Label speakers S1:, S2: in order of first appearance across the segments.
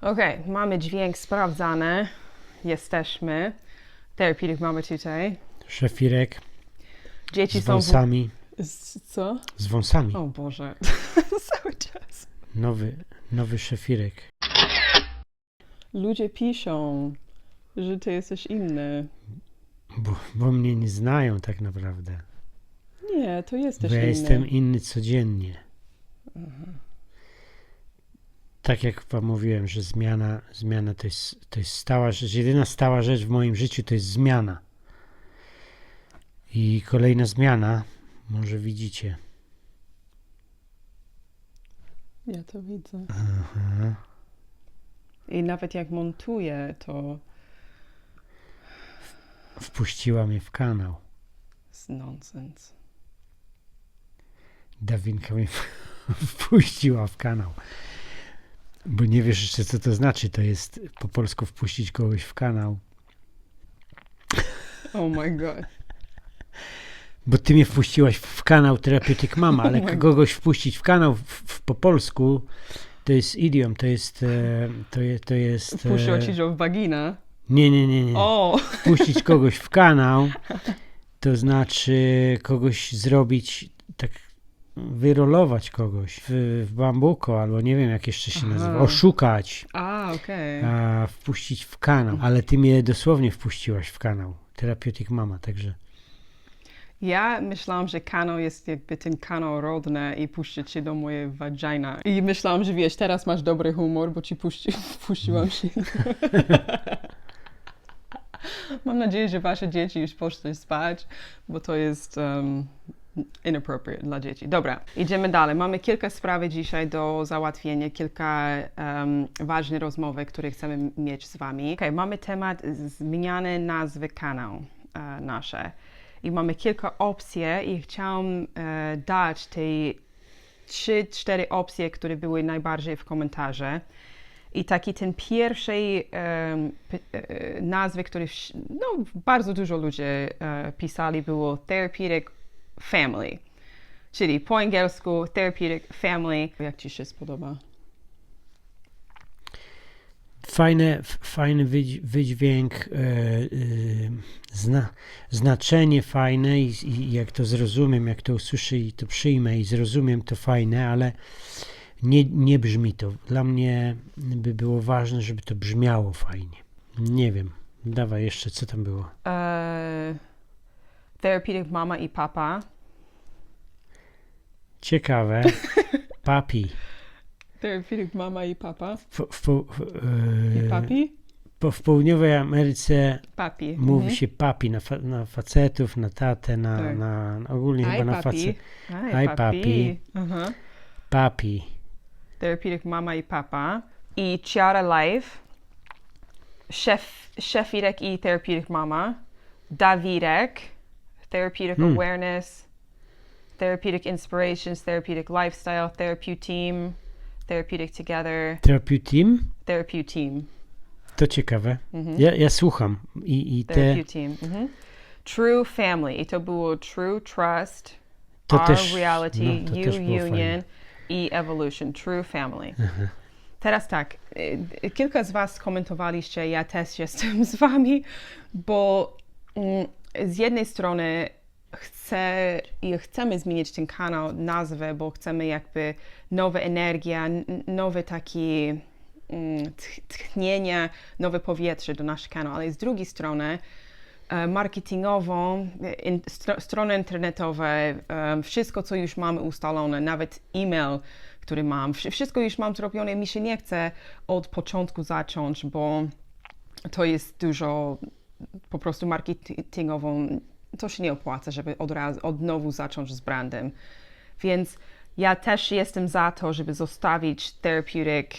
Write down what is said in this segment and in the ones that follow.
S1: Okej, mamy dźwięk sprawdzany. Jesteśmy. Therapeutic mamy tutaj.
S2: Szefirek
S1: Dzieci
S2: z
S1: są...
S2: Wąsami.
S1: Z, co?
S2: Z wąsami.
S1: O Boże. Cały czas.
S2: Nowy, nowy szefirek.
S1: Ludzie piszą, że ty jesteś inny.
S2: Bo, bo mnie nie znają tak naprawdę.
S1: Nie, to jesteś
S2: Bo ja
S1: inny.
S2: jestem inny codziennie. Tak jak wam mówiłem, że zmiana, zmiana to, jest, to jest stała rzecz. Jedyna stała rzecz w moim życiu to jest zmiana. I kolejna zmiana, może widzicie.
S1: Ja to widzę.
S2: Aha.
S1: I nawet jak montuję, to
S2: Wpuściła mnie w kanał.
S1: nonsens.
S2: Dawinka mnie wpuściła w kanał. Bo nie wiesz jeszcze, co to znaczy. To jest po polsku wpuścić kogoś w kanał.
S1: Oh my god.
S2: Bo ty mnie wpuściłaś w kanał Therapeutic Mama, ale
S1: Oh
S2: kogoś wpuścić w kanał w, w, po polsku to jest idiom, to jest. E, to, je, to jest
S1: Wpuściła
S2: e,
S1: ci do wagina.
S2: Nie, nie, nie, nie.
S1: O!
S2: Wpuścić kogoś w kanał to znaczy kogoś zrobić tak. Wyrolować kogoś w, w bambuko, albo nie wiem jak jeszcze się
S1: Aha.
S2: nazywa. Oszukać.
S1: A, okej.
S2: a, wpuścić w kanał, ale ty mnie dosłownie wpuściłaś w kanał. Therapeutic Mama, także
S1: Ja myślałam, że kanał jest jakby ten kanał rodny i puszczę cię do mojej vagina. I myślałam, że wiesz, teraz masz dobry humor, bo ci puści, puściłam się. Mam nadzieję, że wasze dzieci już poszły spać, bo to jest um, inappropriate dla dzieci. Dobra, idziemy dalej. Mamy kilka spraw dzisiaj do załatwienia, kilka um, ważnych rozmowy, które chcemy mieć z wami. Okay, mamy temat zmiany nazwy kanału e, nasze i mamy kilka opcji i chciałam e, dać te trzy, cztery opcje, które były najbardziej w komentarze. I taki ten pierwszej em, p- e, nazwy, który no, bardzo dużo ludzi e, pisali, było Therapeutic Family. Czyli po angielsku Therapeutic Family. Jak Ci się spodoba?
S2: fajne, fajny wydź, wydźwięk, e, e, zna, znaczenie fajne i, i jak to zrozumiem, jak to usłyszę i to przyjmę i zrozumiem, to fajne, ale nie, nie brzmi to. Dla mnie by było ważne, żeby to brzmiało fajnie. Nie wiem. Dawaj jeszcze, co tam było?
S1: E, therapeutic Mama i Papa.
S2: Ciekawe. Papi.
S1: Therapeutic Mama i Papa.
S2: W, w, w,
S1: I
S2: e,
S1: Papi?
S2: po, w południowej Ameryce
S1: Papi.
S2: mówi
S1: Mhm.
S2: się papi na, fa, na facetów, na tatę, na,
S1: Tak.
S2: na, na ogólnie
S1: Hi,
S2: chyba na
S1: papi.
S2: facet.
S1: Hi,
S2: Hi,
S1: papi.
S2: papi.
S1: Aha.
S2: Papi.
S1: Therapeutic Mama i Papa. I Ciara Life. Chef, Szefirek i Therapeutic Mama. Dawidek. Therapeutic
S2: Hmm.
S1: Awareness. Therapeutic Inspirations. Therapeutic Lifestyle. Therapeutic Team. Therapeutic Together.
S2: Therapy Team?
S1: Therapeutic Team.
S2: To ciekawe.
S1: Mhm.
S2: Ja, ja słucham i, i te,
S1: Therapeutic Team. Mhm. True Family. I to było True Trust.
S2: to
S1: Our
S2: też,
S1: Reality,
S2: no,
S1: You Union
S2: fajne.
S1: i Evolution, True Family.
S2: Aha.
S1: Teraz tak, y, kilka z Was komentowaliście, ja też jestem z Wami, bo mm, z jednej strony chcę i chcemy zmienić ten kanał, nazwę, bo chcemy jakby nowa energia, nowe takie mm, tch- tchnienie, nowe powietrze do naszego kanału, ale z drugiej strony e, marketingową, e, in, stro, strony internetowe, e, wszystko, co już mamy ustalone, nawet e-mail, który mam, wsz- wszystko już mam zrobione, mi się nie chce od początku zacząć, bo to jest dużo po prostu marketingową, to się nie opłaca, żeby od razu, od nowu zacząć z brandem. Więc ja też jestem za to, żeby zostawić therapeutic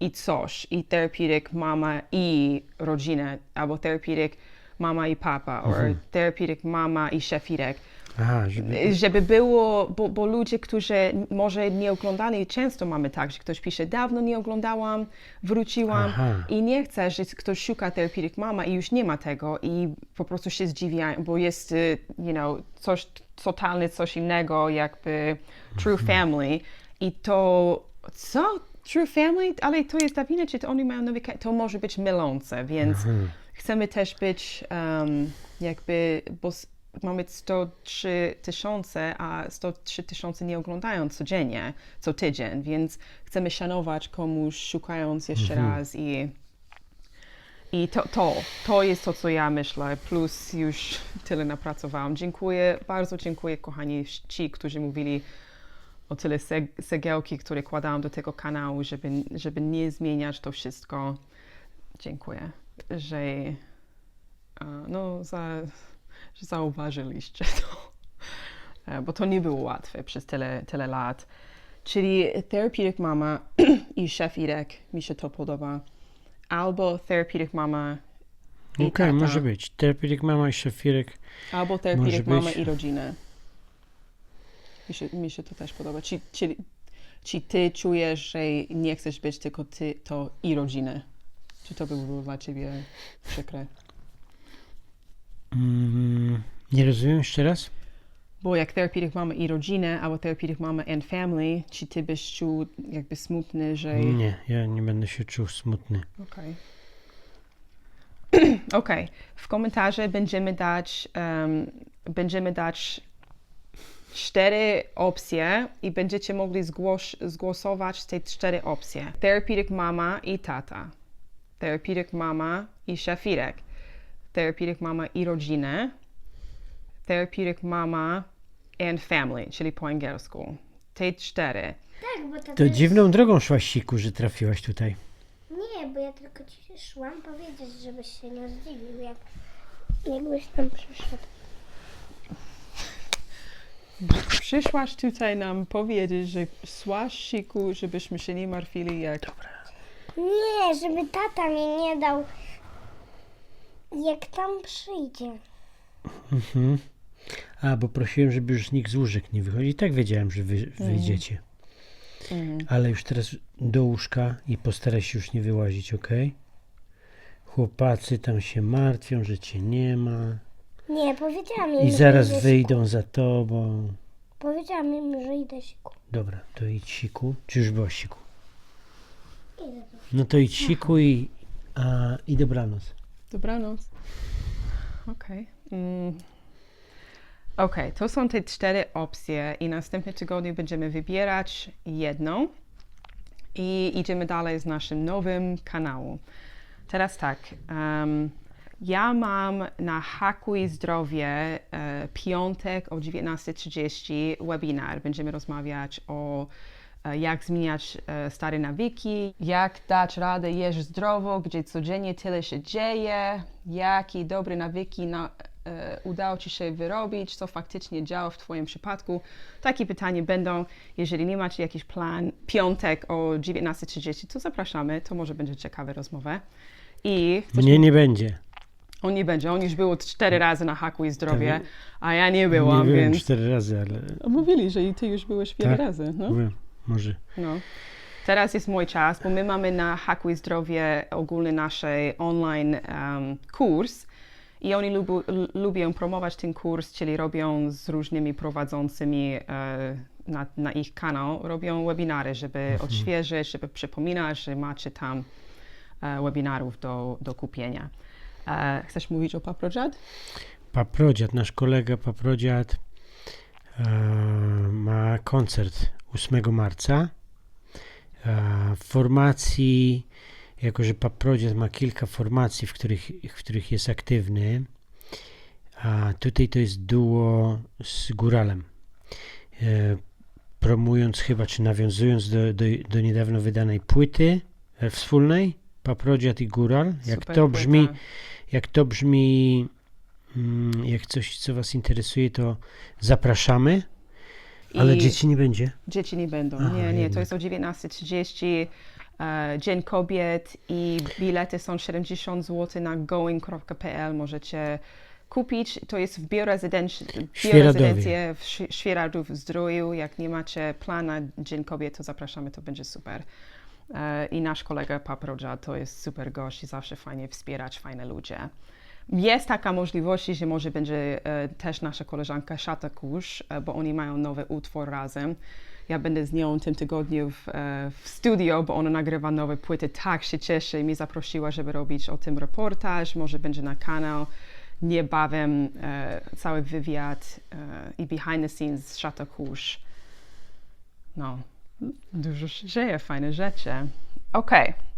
S1: i coś, i therapeutic mama i rodzinę, albo therapeutic mama i papa, or therapeutic mama i szefirek.
S2: Aha, żeby,
S1: Żeby było, bo, bo ludzie, którzy może nie oglądali, często mamy tak, że ktoś pisze, dawno nie oglądałam, wróciłam
S2: Aha.
S1: i nie chcę, że ktoś szuka therapeutic mama i już nie ma tego i po prostu się zdziwia, bo jest, y, you know, coś totalnie coś innego, jakby true family i to, co? True Family, ale to jest ta wina, czy to oni mają nowy, to może być mylące, więc chcemy też być um, jakby, bo mamy 103 tysiące, a 103 tysiące nie oglądają codziennie, co tydzień, więc chcemy szanować komuś, szukając jeszcze raz i i to, to, to jest to, co ja myślę, plus już tyle napracowałam. Dziękuję, bardzo dziękuję kochani ci, którzy mówili o tyle seg- segiełki, które kładałam do tego kanału, żeby, żeby nie zmieniać to wszystko. Dziękuję, że, e, no, za, że zauważyliście to, E, bo to nie było łatwe przez tyle, tyle lat. Czyli Therapeutic Mama i Chef Irek, mi się to podoba. Albo Therapeutic Mama i
S2: Okej,
S1: tata.
S2: może być. Therapeutic Mama i Szefirek.
S1: Albo Therapeutic Mama
S2: być.
S1: i rodzinę. Mi się, mi się to też podoba. Czy, czy, czy ty czujesz, że nie chcesz być tylko ty, to i rodzinę? Czy to by było dla ciebie przykre?
S2: Mm, nie rozumiem jeszcze raz?
S1: Bo jak Therapeutic Mama i rodzinę, albo Therapeutic Mama and Family, czy ty byś czuł jakby smutny, że...
S2: Nie, ja nie będę się czuł smutny.
S1: Okej. Okej. W komentarze będziemy dać, em, będziemy dać cztery opcje i będziecie mogli zgłos- zgłosować te cztery opcje. Therapeutic Mama i tata. Therapeutic Mama i szefirek. Therapeutic Mama i rodzinę. Therapeutic Mama and Family, czyli po angielsku. Te cztery.
S3: Tak, bo to,
S2: To
S3: jest-
S2: dziwną drogą szłaś, Siku, że trafiłaś tutaj.
S3: Nie, bo ja tylko ci szłam powiedzieć, żebyś się nie zdziwił, jak jakbyś tam przyszedł.
S1: Przyszłaś tutaj nam powiedzieć, że słaś siku, żebyśmy się nie martwili jak...
S3: Nie, żeby tata mi nie dał, jak tam przyjdzie.
S2: Mhm. A, bo prosiłem, żeby już nikt z łóżek nie wychodził. I tak wiedziałem, że wy, wyjdziecie.
S1: Mhm.
S2: Ale już teraz do łóżka i postaraj się już nie wyłazić, ok? Chłopacy tam się martwią, że cię nie ma.
S3: Nie, powiedziałam im,
S2: I
S3: że
S2: zaraz wyjdą za tobą.
S3: Powiedziałam im, że idę siku.
S2: Dobra, to idź siku. Czy już była siku? No to idź siku i, a, i dobranoc.
S1: Dobranoc. Okej. Mm. Okej, to są te cztery opcje i następny tygodniu będziemy wybierać jedną i idziemy dalej z naszym nowym kanałem. Teraz tak, em, ja mam na Hakuj Zdrowie e, piątek o 19.30 webinar. Będziemy rozmawiać o jak zmieniać e, stare nawyki, jak dać radę jeść zdrowo, gdzie codziennie tyle się dzieje, jakie dobre nawyki na, e, udało Ci się wyrobić, co faktycznie działa w Twoim przypadku. Takie pytania będą. Jeżeli nie macie jakiś plan, piątek o 19.30, to zapraszamy, to może będzie ciekawa rozmowa. I chcesz
S2: Mnie nie będzie.
S1: on nie będzie, on już był cztery razy na Haku i Zdrowie,
S2: Tak.
S1: a ja nie byłam,
S2: nie byłem
S1: więc...
S2: cztery razy, ale
S1: Mówili, że i ty już byłeś wiele
S2: Tak.
S1: razy, no?
S2: byłem. Może.
S1: no. Teraz jest mój czas, bo my mamy na Haku i Zdrowie ogólny nasz online um, kurs i oni lubu, lubią promować ten kurs, czyli robią z różnymi prowadzącymi e, na, na ich kanał, robią webinary, żeby odświeżyć, żeby przypominać, że macie tam e, webinarów do, do kupienia. E, chcesz mówić o Paprodziad?
S2: Paprodziad, nasz kolega Paprodziad e, ma koncert 8 marca. E, w formacji, jako że Paprodziad ma kilka formacji, w których, w których jest aktywny, a tutaj to jest duo z Góralem. E, promując chyba, czy nawiązując do, do, do niedawno wydanej płyty e, wspólnej, Paprodziad i Góral. Jak
S1: Super
S2: to
S1: płyta.
S2: brzmi, jak to brzmi, mm, jak coś, co Was interesuje, to zapraszamy. Ale dzieci nie będzie.
S1: Dzieci nie będą.
S2: Aha,
S1: nie, nie, to jest o 19.30. E, Dzień Kobiet i bilety są 70 zł na going.pl. Możecie kupić. To jest w biorezydenc-
S2: Świeradowie.
S1: biorezydencję w Świeradów w Zdroju. Jak nie macie plana Dzień Kobiet, to zapraszamy, to będzie super. E, I nasz kolega Paproja to jest super gość i zawsze fajnie wspierać fajne ludzie. Jest taka możliwość, że może będzie e, też nasza koleżanka Szata Kusz, e, bo oni mają nowy utwór razem. ja będę z nią w tym tygodniu w, e, w studio, bo ona nagrywa nowe płyty. Tak się cieszę i mnie zaprosiła, żeby robić o tym reportaż. Może będzie na kanał niebawem e, cały wywiad e, i behind the scenes z Chateau Couche. No, dużo się dzieje, fajne rzeczy. Okej.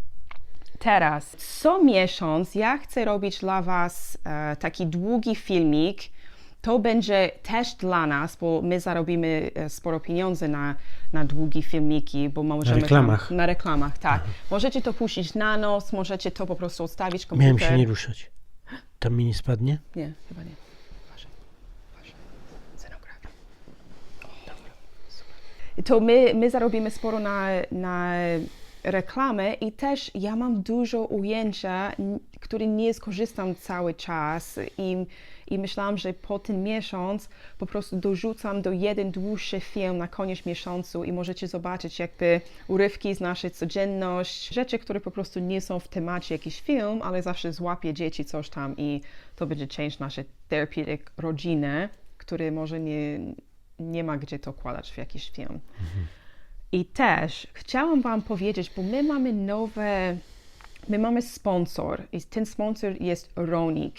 S1: Teraz, co miesiąc ja chcę robić dla Was e, taki długi filmik. To będzie też dla nas, bo my zarobimy e, sporo pieniędzy na, na długie filmiki, bo możemy
S2: reklamach.
S1: Tam, na reklamach, tak. Możecie to puścić na noc, możecie to po prostu odstawić komputer.
S2: Miałem się nie ruszać. Tam mi nie spadnie?
S1: Nie, chyba nie. To my, my zarobimy sporo na, na reklamę i też ja mam dużo ujęcia, które nie skorzystam cały czas i, i myślałam, że po ten miesiąc po prostu dorzucam do jeden dłuższy film na koniec miesiącu i możecie zobaczyć jakby urywki z naszej codzienności, rzeczy, które po prostu nie są w temacie jakiś film, ale zawsze złapie dzieci coś tam i to będzie część naszej therapeutic rodziny, który może nie, nie ma gdzie to kładać w jakiś film. I też chciałam Wam powiedzieć, bo my mamy nowe, my mamy sponsor i ten sponsor jest Ronik.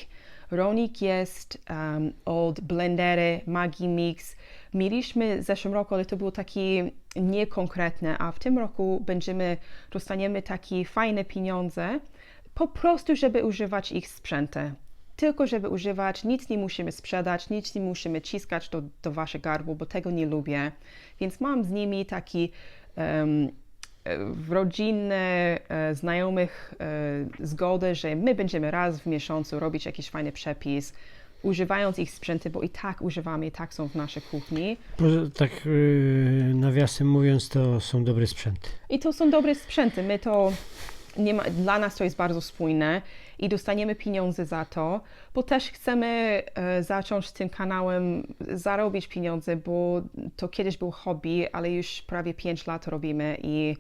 S1: Ronik jest um, od Blendery, Maggi Mix. Mieliśmy w zeszłym roku, ale to było takie niekonkretne, a w tym roku będziemy, dostaniemy takie fajne pieniądze, po prostu, żeby używać ich sprzęty. Tylko, żeby używać, nic nie musimy sprzedać, nic nie musimy ciskać do, do waszych gardło, bo tego nie lubię. Więc mam z nimi taki em, w rodzinne, e, znajomych e, zgodę, że my będziemy raz w miesiącu robić jakiś fajny przepis, używając ich sprzęty, bo i tak używamy, i tak są w naszej kuchni.
S2: Tak yy, nawiasem mówiąc, to są dobre sprzęty.
S1: I to są dobre sprzęty. My to nie ma, dla nas to jest bardzo spójne i dostaniemy pieniądze za to, bo też chcemy e, zacząć tym kanałem zarobić pieniądze, bo to kiedyś był hobby, ale już prawie 5 lat robimy i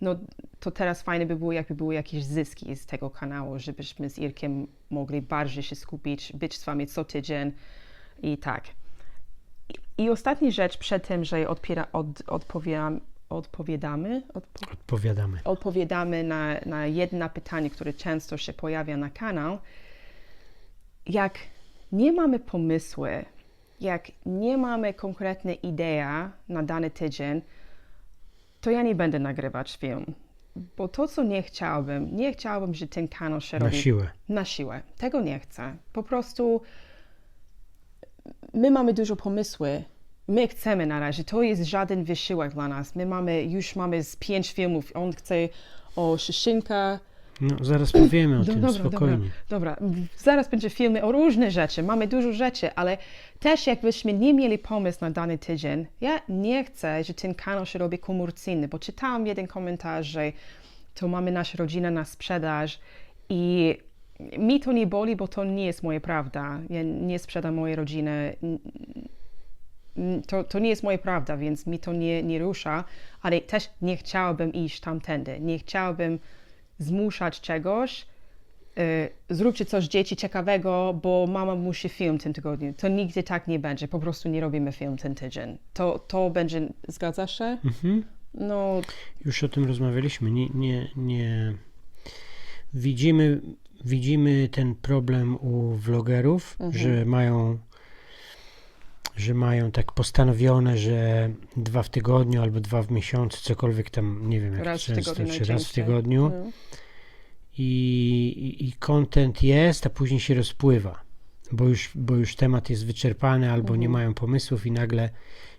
S1: no, to teraz fajne by było, jakby były jakieś zyski z tego kanału, żebyśmy z Irkiem mogli bardziej się skupić, być z wami co tydzień i tak. I, ostatnia rzecz przed tym, że odpiera, od, odpowiadam, odpowiadamy, odpo,
S2: Odpowiadamy.
S1: odpowiadamy na, na jedno pytanie, które często się pojawia na kanał. Jak nie mamy pomysły, jak nie mamy konkretnej idei na dany tydzień, to ja nie będę nagrywać film. Bo to, co nie chciałbym, nie chciałbym, że ten kanał się
S2: Na
S1: robi
S2: siłę.
S1: na siłę. Tego nie chcę. Po prostu my mamy dużo pomysły. My chcemy na razie. To jest żaden wysiłek dla nas. My mamy, już mamy z pięć filmów. On chce o Szyszynka.
S2: No, zaraz powiemy o
S1: Do-
S2: tym,
S1: dobra,
S2: spokojnie.
S1: Dobra, zaraz będzie filmy o różne rzeczy. Mamy dużo rzeczy, ale też jakbyśmy nie mieli pomysł na dany tydzień, ja nie chcę, że ten kanał się robi komercyjny, bo czytałam jeden komentarz, że to mamy naszą rodzinę na sprzedaż i mi to nie boli, bo to nie jest moja prawda. Ja nie sprzedam mojej rodziny. N- To, to nie jest moja prawda, więc mi to nie, nie rusza, ale też nie chciałabym iść tamtędy. Nie chciałabym zmuszać czegoś, y, zróbcie coś dzieci ciekawego, bo mama musi film w tym tygodniu. To nigdy tak nie będzie. Po prostu nie robimy film ten tydzień. To, to będzie, zgadzasz się?
S2: Mhm.
S1: No,
S2: Już o tym rozmawialiśmy. Nie, nie, nie. Widzimy, widzimy ten problem u vlogerów, że mają że mają tak postanowione, że dwa w tygodniu albo dwa w miesiącu, cokolwiek tam, nie wiem jak
S1: raz
S2: często,
S1: tygodniu
S2: czy raz w tygodniu
S1: No.
S2: i, content jest, a później się rozpływa, bo już, bo już temat jest wyczerpany albo nie mają pomysłów i nagle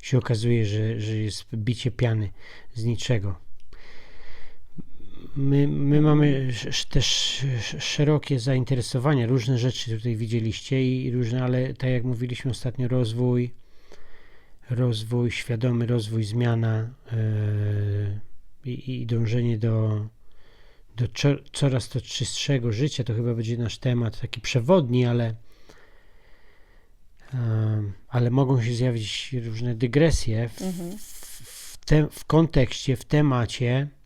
S2: się okazuje, że, że jest bicie piany z niczego. My, my mamy też sz- szerokie zainteresowania, różne rzeczy tutaj widzieliście i różne, ale tak jak mówiliśmy ostatnio, rozwój, rozwój, świadomy rozwój, zmiana yy, i, dążenie do, do coraz to czystszego życia, to chyba będzie nasz temat taki przewodni, ale em, ale mogą się zjawić różne dygresje w,
S1: Mhm.
S2: w, te, w kontekście, w temacie. e,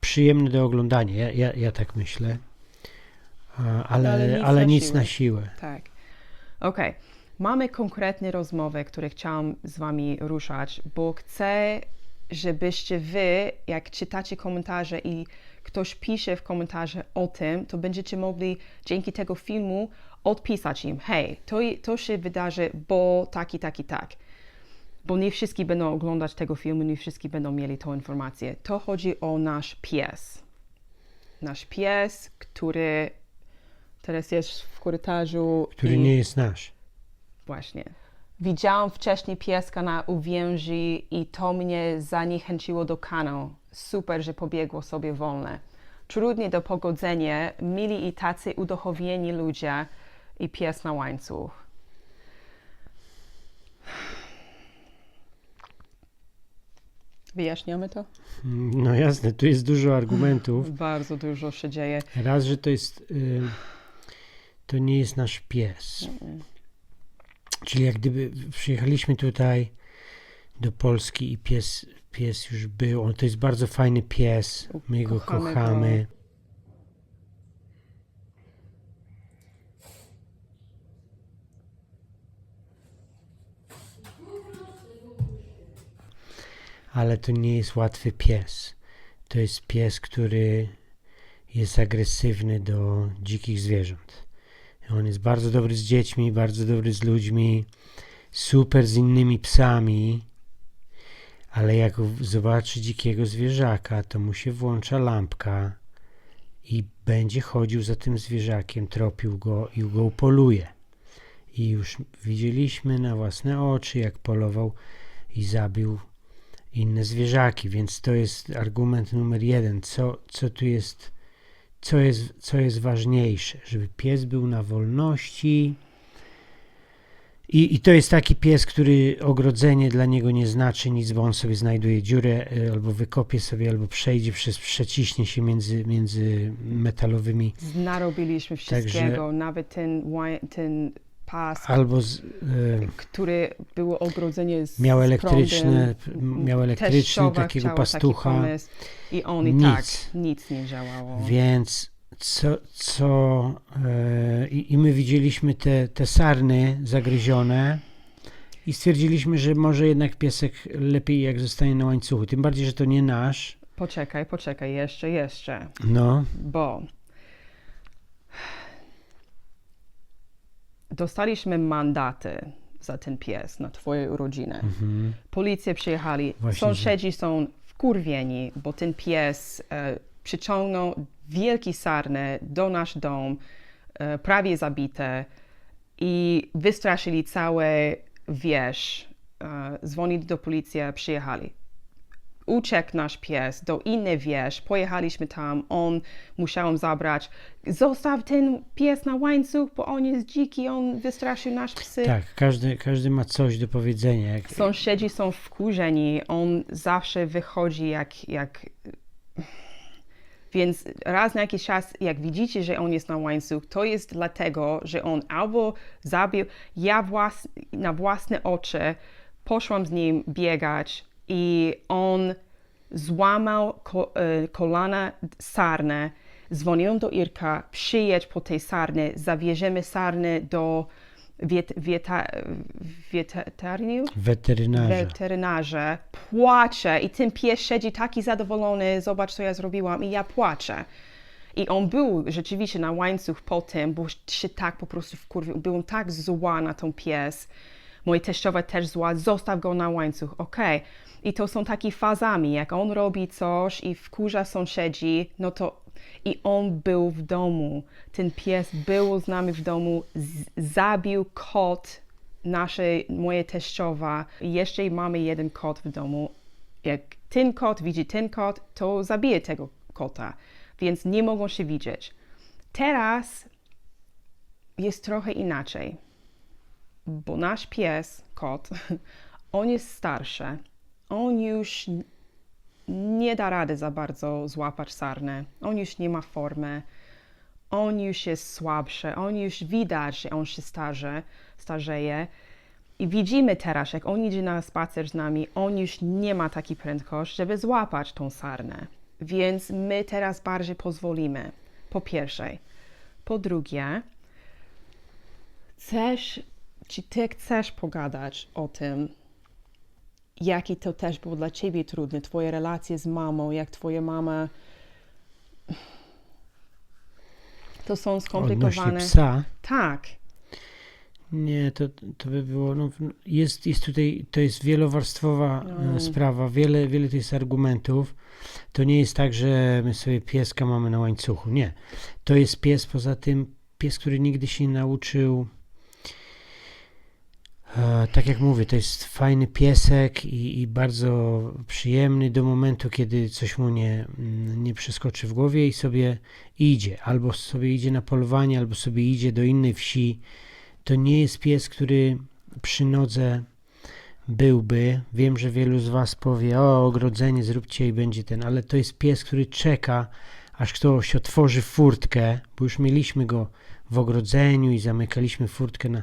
S2: przyjemny do oglądania. Ja, ja, ja tak myślę. E, ale,
S1: Ale
S2: ale,
S1: nic
S2: nic,
S1: na
S2: na,
S1: siłę.
S2: siłę.
S1: Tak. Okej. mamy konkretne rozmowy, które chciałam z Wami ruszać, bo chcę, żebyście Wy, jak czytacie komentarze i ktoś pisze w komentarze o tym, to będziecie mogli dzięki tego filmu odpisać im, hej, to, to się wydarzy, bo tak i tak i tak. Bo nie wszyscy będą oglądać tego filmu, nie wszyscy będą mieli tą informację. To chodzi o nasz pies. Nasz pies, który teraz jest w korytarzu.
S2: Który
S1: i...
S2: nie jest nasz.
S1: Właśnie. Widziałam wcześniej pieska na uwięzi i to mnie zaniechęciło do kanału. Super, że pobiegło sobie wolne. Trudnie do pogodzenia, mili i tacy uduchowieni ludzie i pies na łańcuch. Wyjaśniamy to?
S2: No jasne, tu jest dużo argumentów.
S1: Bardzo dużo się dzieje.
S2: Raz, że to jest. y, To nie jest nasz pies. Czyli jak gdyby przyjechaliśmy tutaj do Polski i pies, pies już był. On to jest bardzo fajny pies. My
S1: Kochamy go.
S2: kochamy. Ale to nie jest łatwy pies. To jest pies, który jest agresywny do dzikich zwierząt. On jest bardzo dobry z dziećmi, bardzo dobry z ludźmi, super z innymi psami, ale jak zobaczy dzikiego zwierzaka, to mu się włącza lampka i będzie chodził za tym zwierzakiem, tropił go i go upoluje. I już widzieliśmy na własne oczy, jak polował i zabił inne zwierzaki, więc to jest argument numer jeden. Co, co tu jest, co jest, co jest ważniejsze? Żeby pies był na wolności. I, I to jest taki pies, który ogrodzenie dla niego nie znaczy nic, bo on sobie znajduje dziurę, y, albo wykopie sobie, albo przejdzie przez, przeciśnie się między, między metalowymi,
S1: Narobiliśmy wszystkiego, nawet ten, ten pas,
S2: albo z, y,
S1: który było ogrodzenie z
S2: miał elektryczne,
S1: prądem.
S2: miał elektryczny takiego pastucha.
S1: I on i
S2: Nic.
S1: tak nic nie działało.
S2: Więc co, co e, i, i my widzieliśmy te, te sarny zagryzione i stwierdziliśmy, że może jednak piesek lepiej jak zostanie na łańcuchu. Tym bardziej, że to nie nasz.
S1: Poczekaj, poczekaj, jeszcze, jeszcze,
S2: No,
S1: bo dostaliśmy mandaty za ten pies na twoje urodziny.
S2: mhm.
S1: Policja przyjechali,
S2: Właśnie,
S1: sąsiedzi są wkurwieni, bo ten pies e, przyciągnął wielki sarny do nasz dom, e, prawie zabite i wystraszyli całe wieś. E, dzwonili do policji, przyjechali. Uciekł nasz pies do innej wieś, pojechaliśmy tam, on musiał zabrać. Zostaw ten pies na łańcuch, bo on jest dziki, on wystraszył nasz psy.
S2: tak, każdy, każdy ma coś do powiedzenia. Jak,
S1: Sąsiedzi są wkurzeni, on zawsze wychodzi jak, jak... Więc raz na jakiś czas, jak widzicie, że on jest na łańcuch, to jest dlatego, że on albo zabił, ja włas, na własne oczy poszłam z nim biegać i on złamał e, kolana sarnę, dzwoniłem do Irka, przyjedź po tej sarny, zawieziemy sarny do wiet, wieta, weterynarium?
S2: weterynarza.
S1: weterynarze, płacze i ten pies siedzi taki zadowolony, zobacz co ja zrobiłam i ja płaczę. I on był rzeczywiście na łańcuch po tym, bo się tak po prostu wkurwił, byłem tak zła na tą pies. Moja teściowa też zła, zostaw go na łańcuch, okej. I to są takie fazami, jak on robi coś i wkurza sąsiedzi, no to i on był w domu. Ten pies był z nami w domu, zabił kot naszej, moje teściowa. Jeszcze mamy jeden kot w domu. Jak ten kot widzi ten kot, to zabije tego kota, więc nie mogą się widzieć. Teraz jest trochę inaczej, bo nasz pies, kot, on jest starszy. On już nie da rady za bardzo złapać sarnę. On już nie ma formy. On już jest słabszy. On już widać, że on się starze, starzeje. I widzimy teraz, jak on idzie na spacer z nami, on już nie ma takiej prędkości, żeby złapać tą sarnę. Więc my teraz bardziej pozwolimy. Po pierwsze. Po drugie, też czy ty chcesz pogadać o tym, jaki to też było dla ciebie trudne, twoje relacje z mamą, jak twoja mama. To są
S2: Odnośnie
S1: skomplikowane.
S2: psa,
S1: Tak.
S2: nie, to, to by było, no, jest, jest tutaj, to jest wielowarstwowa e,
S1: No.
S2: sprawa, wiele, wiele to jest argumentów. To nie jest tak, że my sobie pieska mamy na łańcuchu, nie. To jest pies, poza tym pies, który nigdy się nie nauczył tak jak mówię, to jest fajny piesek i, i bardzo przyjemny do momentu, kiedy coś mu nie, mm, nie przeskoczy w głowie i sobie idzie. Albo sobie idzie na polowanie, albo sobie idzie do innej wsi. To nie jest pies, który przy nodze byłby. Wiem, że wielu z Was powie, o ogrodzenie zróbcie i będzie ten, ale to jest pies, który czeka, aż ktoś otworzy furtkę, bo już mieliśmy go w ogrodzeniu i zamykaliśmy furtkę na,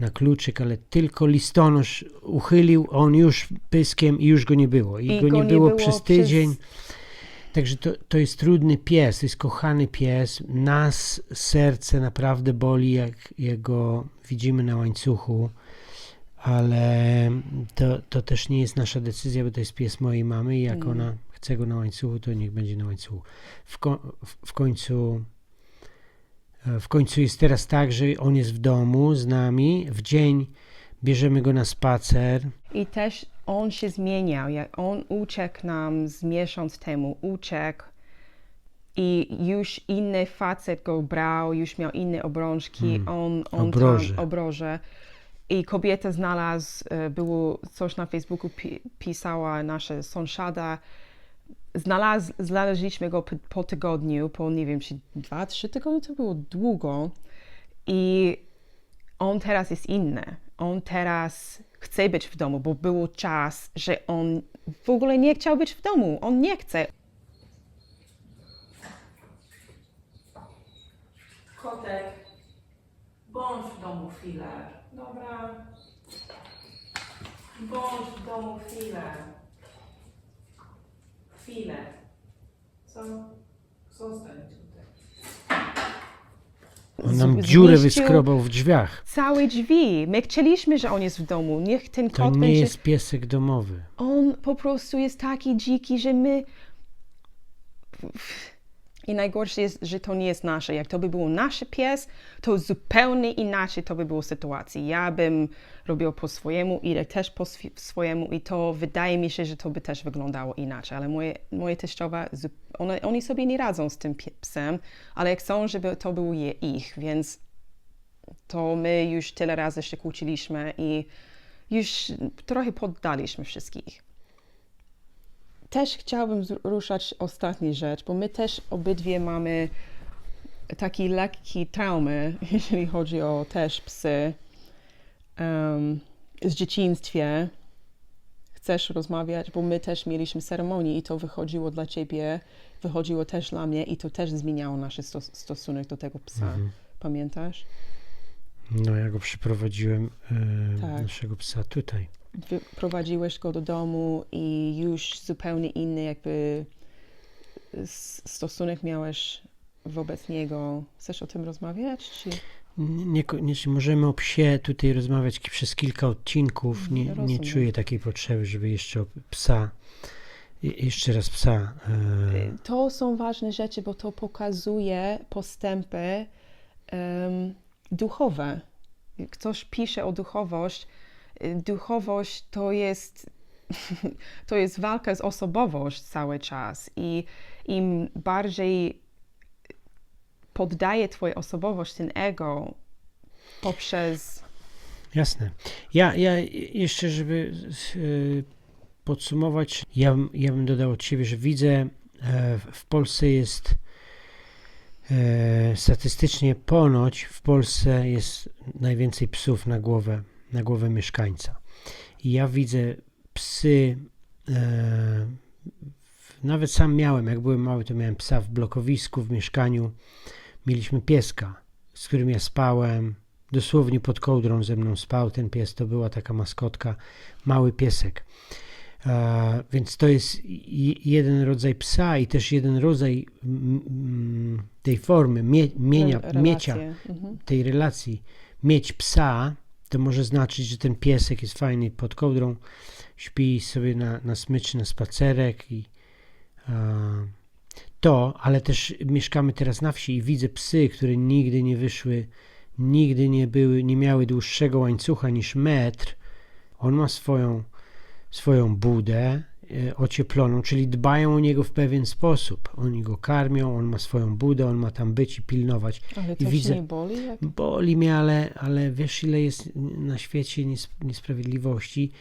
S2: na kluczyk, ale tylko listonosz uchylił, on już pyskiem i już go nie było. I, go, nie było, przez tydzień. Także to, to jest trudny pies, to jest kochany pies. Nas serce naprawdę boli, jak, jak go widzimy na łańcuchu, ale to, to też nie jest nasza decyzja, bo to jest pies mojej mamy i jak
S1: Mm.
S2: ona chce go na łańcuchu, to niech będzie na łańcuchu. W, ko- w, końcu w końcu jest teraz tak, że on jest w domu z nami, w dzień bierzemy go na spacer,
S1: I też on się zmieniał. Jak on uciekł nam z miesiąc temu, uciekł i już inny facet go brał, już miał inne obrączki, on, on
S2: Obroże.
S1: tam obroże. I kobieta znalazł, e, było coś na Facebooku, pi, pisała nasza sąsiada, Znalaz, znaleźliśmy go po, po tygodniu, po nie wiem, czy dwa, trzy tygodnie, to było długo. I on teraz jest inny. On teraz chce być w domu, bo był czas, że on w ogóle nie chciał być w domu. On nie chce. Kotek, bądź w domu chwilę. Dobra. Bądź w domu chwilę. Chwilę. Co? Zostań tutaj.
S2: on nam
S1: Z-
S2: dziurę wyskrobał w drzwiach.
S1: Całe drzwi. My chcieliśmy, że on jest w domu. Niech ten
S2: To
S1: kot
S2: nie
S1: będzie.
S2: jest piesek domowy.
S1: On po prostu jest taki dziki, że my. I najgorsze jest, że to nie jest nasze. Jak to by było nasze pies, to zupełnie inaczej to by było sytuacji. Ja bym robił po swojemu, Irek też po swojemu i to wydaje mi się, że to by też wyglądało inaczej. Ale moje, moje teściowa, one, oni sobie nie radzą z tym psem, ale chcą, żeby to było je, ich, więc to my już tyle razy się kłóciliśmy i już trochę poddaliśmy wszystkich. Też chciałabym z- ruszać ostatni rzecz, bo my też obydwie mamy taki lekki traumy, jeżeli chodzi o też psy um, z dzieciństwie. Chcesz rozmawiać, bo my też mieliśmy ceremonię i to wychodziło dla ciebie, wychodziło też dla mnie i to też zmieniało nasz stos- stosunek do tego psa.
S2: Mhm.
S1: Pamiętasz?
S2: No ja go przyprowadziłem, e,
S1: Tak.
S2: naszego psa tutaj.
S1: Wyprowadziłeś go do domu i już zupełnie inny jakby s- stosunek miałeś wobec niego. Chcesz o tym rozmawiać? Czy...
S2: Nie- Niekoniecznie możemy o psie tutaj rozmawiać przez kilka odcinków. Nie, nie
S1: Rozumiem.
S2: czuję takiej potrzeby, żeby jeszcze o psa, je- jeszcze raz psa. E,
S1: To są ważne rzeczy, bo to pokazuje postępy em, duchowe. Ktoś pisze o duchowość. Y, Duchowość to jest, to jest walka z osobowość cały czas i im bardziej poddaje twoja osobowość, ten ego poprzez
S2: Jasne. Ja, ja jeszcze, żeby e, podsumować, ja, ja bym dodał od siebie, że widzę, e, w- w Polsce jest e, statystycznie ponoć w Polsce jest najwięcej psów na głowę, na głowę mieszkańca. I ja widzę psy, e, nawet sam miałem, jak byłem mały, to miałem psa w blokowisku, w mieszkaniu. Mieliśmy pieska, z którym ja spałem, dosłownie pod kołdrą ze mną spał ten pies, to była taka maskotka, mały piesek. E, więc to jest jeden rodzaj psa i też jeden rodzaj mm, tej formy, mie, mienia,
S1: re-
S2: miecia,
S1: relacje. Mhm.
S2: tej relacji. Mieć psa to może znaczyć, że ten piesek jest fajny pod kołdrą, śpi sobie na, na smyczy, na spacerek i e, to, ale też mieszkamy teraz na wsi i widzę psy, które nigdy nie wyszły, nigdy nie były, nie miały dłuższego łańcucha niż metr. On ma swoją, swoją budę ocieploną, czyli dbają o niego w pewien sposób. Oni go karmią, on ma swoją budę, on ma tam być i pilnować.
S1: Ale
S2: I
S1: to
S2: widzę-
S1: nie boli? Jak...
S2: Boli mnie, ale, ale wiesz, ile jest na świecie nies- niesprawiedliwości.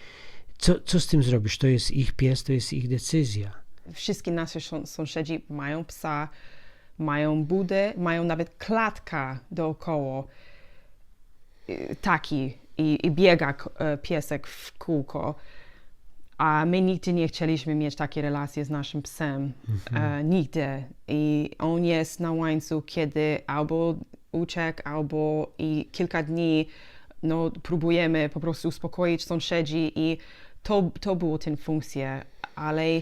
S2: Co, co z tym zrobisz? To jest ich pies, to jest ich decyzja.
S1: Wszystkie nasi są- sąsiedzi mają psa, mają budę, mają nawet klatka dookoła y, taki i, i biega e, piesek w kółko. A my nigdy nie chcieliśmy mieć takiej relacji z naszym psem. E, nigdy. I on jest na łańcuch, kiedy albo uciekł, albo i kilka dni no, próbujemy po prostu uspokoić sąsiedzi i to, to było tę funkcję, ale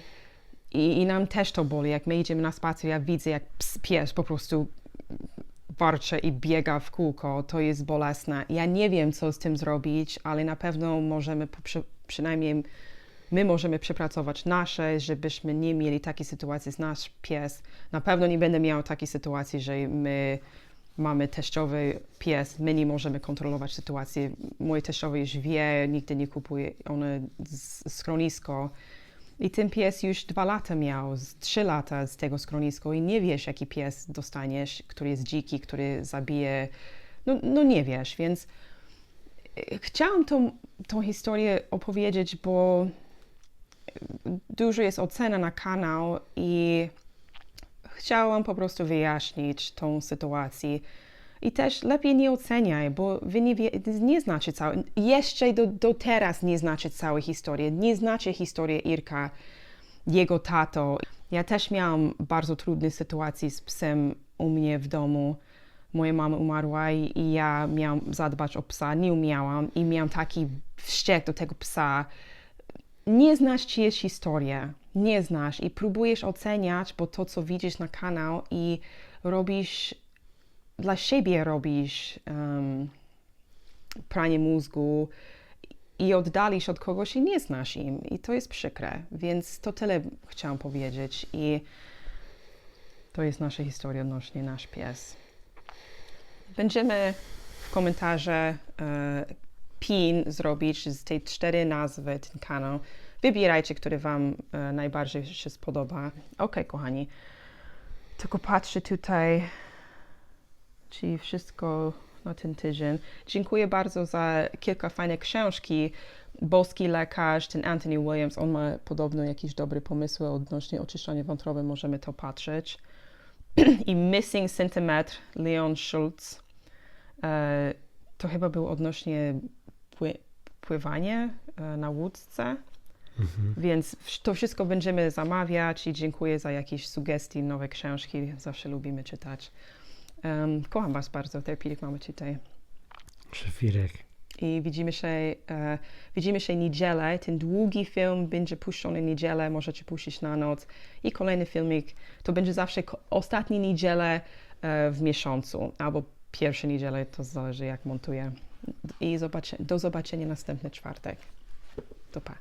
S1: i, i nam też to boli, jak my idziemy na spacer, ja widzę jak ps, pies po prostu warczy i biega w kółko, to jest bolesne. Ja nie wiem, co z tym zrobić, ale na pewno możemy, przy, przynajmniej my możemy przepracować nasze, żebyśmy nie mieli takiej sytuacji z nasz pies. Na pewno nie będę miał takiej sytuacji, że my mamy teściowy pies, my nie możemy kontrolować sytuacji. Mój teściowy już wie, nigdy nie kupuje one z schronisko. I ten pies już dwa lata miał, trzy lata z tego schronisko i nie wiesz, jaki pies dostaniesz, który jest dziki, który zabije. No, no nie wiesz, więc e, chciałam tą, tą historię opowiedzieć, bo dużo jest ocena na kanał i chciałam po prostu wyjaśnić tą sytuację. I też lepiej nie oceniaj, bo wy nie, wie, nie znacie całej, jeszcze do, do teraz nie znacie całej historii. Nie znacie historii Irka, jego tato. Ja też miałam bardzo trudne sytuacje z psem u mnie w domu. Moja mama umarła i, ja miałam zadbać o psa, nie umiałam i miałam taki wściek do tego psa. Nie znasz czyjeś historię, nie znasz i próbujesz oceniać, bo to, co widzisz na kanał i robisz dla siebie robisz um, pranie mózgu i oddalisz od kogoś i nie znasz im. I to jest przykre. Więc to tyle chciałam powiedzieć. I to jest nasza historia odnośnie nasz pies. Będziemy w komentarze e, pin zrobić z tej cztery nazwy ten kanał. Wybierajcie, który Wam e, najbardziej się spodoba. Ok, kochani. Tylko patrzę tutaj czyli wszystko na ten tydzień. Dziękuję bardzo za kilka fajnych książki. Boski lekarz, ten Anthony Williams, on ma podobno jakieś dobre pomysły odnośnie oczyszczania wątroby, możemy to patrzeć. I Missing Centimetr, Leon Schultz. E, to chyba był odnośnie pły, pływania e, na łódce. Więc wsz- to wszystko będziemy zamawiać i dziękuję za jakieś sugestie, nowe książki. Zawsze lubimy czytać. Um, kocham Was bardzo, Therapeutic mamy tutaj.
S2: Szefirek.
S1: I widzimy się, e, widzimy się niedzielę. Ten długi film będzie puszczony niedzielę, możecie puścić na noc. I kolejny filmik to będzie zawsze ostatni niedzielę e, w miesiącu, albo pierwsze niedzielę, to zależy jak montuję. I zobaczy, do zobaczenia następny czwartek. To pa.